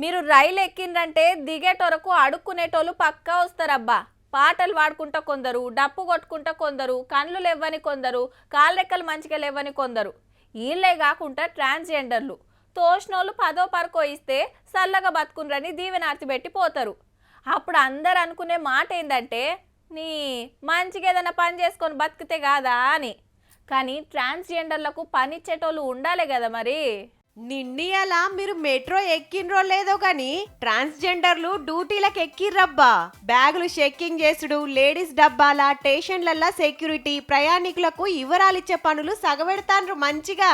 మీరు రైలు ఎక్కిండ్రంటే దిగేటొరకు అడుక్కునేటోళ్ళు పక్కా వస్తారబ్బా. పాటలు పాడుకుంటా కొందరు డప్పు కొట్టుకుంటా కొందరు కండ్లు లేవని కొందరు కాళ్ళెక్కలు మంచిగా లేవని కొందరు. వీళ్ళే కాకుండా ట్రాన్స్జెండర్లు. తోషనోళ్ళు పదో పరకో ఇస్తే చల్లగా బతుకునరని దీవెనార్తి పెట్టి పోతారు. అప్పుడు అందరు అనుకునే మాట ఏంటంటే నీ మంచిగా ఏదైనా పని చేసుకొని బతికితే కాదా అని. కానీ ట్రాన్స్జెండర్లకు పనిచ్చేటోళ్ళు ఉండాలి కదా మరి. నిండియాల మీరు మెట్రో ఎక్కిండ్రో లేదో కానీ ట్రాన్స్జెండర్లు డ్యూటీలకు ఎక్కిర్రబ్బా. బ్యాగులు చెక్కింగ్ చేసుడు లేడీస్ డబ్బాల స్టేషన్లల్లా సెక్యూరిటీ ప్రయాణికులకు వివరాలిచ్చే పనులు సగబెడతాన్రు మంచిగా.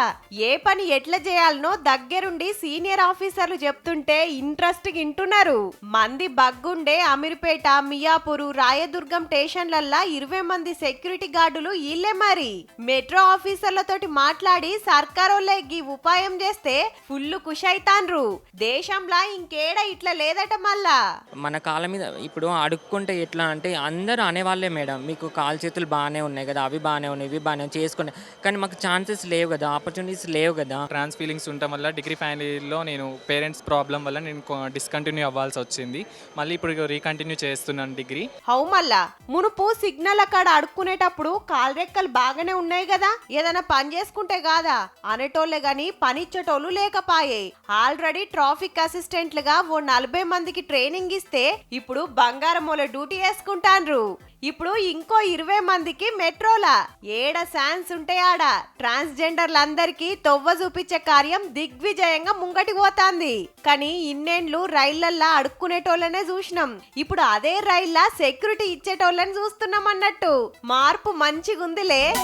ఏ పని ఎట్లా చేయాలనో దగ్గరుండి సీనియర్ ఆఫీసర్లు చెప్తుంటే ఇంట్రెస్ట్ వింటున్నారు మంది బగ్గుండే అమీర్పేట మియాపూరు రాయదుర్గం స్టేషన్లల్లా ఇరవై మంది సెక్యూరిటీ గార్డులు ఈళ్ళే మరి. మెట్రో ఆఫీసర్లతోటి మాట్లాడి సర్కారోళ్ళే ఈ ఉపాయం చేస్తే ఫుల్ కుషైతాన్రు. దేశంలా ఇంకేడ ఇట్లా లేదట మళ్ళా. మన కాళ్ళ మీద ఇప్పుడు అడుక్కుంటే ఎట్లా అంటే అందరూ అనేవాళ్ళే మేడం. మీకు కాలు చేతులు బాగానే ఉన్నాయి కదా అవి బాగానే ఉన్నాయి ఇవి బాగానే చేసుకునే. కానీ మాకు ఛాన్సెస్ లేవు కదా ఆపర్చునిటీస్ లేవు కదా. ట్రాన్స్ ఫీలింగ్స్ ఉండటం వల్ల డిగ్రీ ఫైనల్ ఇయర్లో నేను పేరెంట్స్ ప్రాబ్లం వల్ల నేను డిస్కంటిన్యూ అవ్వాల్సి వచ్చింది. మళ్ళీ ఇప్పుడు రీకంటిన్యూ చేస్తున్నాను డిగ్రీ. హౌ మళ్ళా? మునుపు సిగ్నల్ అక్కడ అడుక్కునేటప్పుడు కాల్రెక్కలు బాగానే ఉన్నాయి కదా. ఏదైనా పని చేసుకుంటే కాదా అనేటోళ్ళే గాని పనిచ్చేటోళ్ళు లేకపాయే. ఆల్రెడీ ట్రాఫిక్ అసిస్టెంట్లుగా ఓ నలభై మందికి ట్రైనింగ్ ఇస్తే ఇప్పుడు బంగారమూల డ్యూటీ వేసుకుంటాన్రు. ఇప్పుడు ఇంకో ఇరవై మందికి మెట్రోలా. ఏడ శాన్స్ ఉంటే ఆడ. ట్రాన్స్జెండర్లందరికీ తొవ్వ చూపించే కార్యం దిగ్విజయంగా ముంగటి పోతాంది. కానీ ఇన్నేండ్లు రైళ్ళల్లా అడుక్కునేటోళ్ళనే చూసినాం. ఇప్పుడు అదే రైళ్ళ సెక్యూరిటీ ఇచ్చేటోళ్ళని చూస్తున్నాం అన్నట్టు మార్పు మంచిగుందిలే.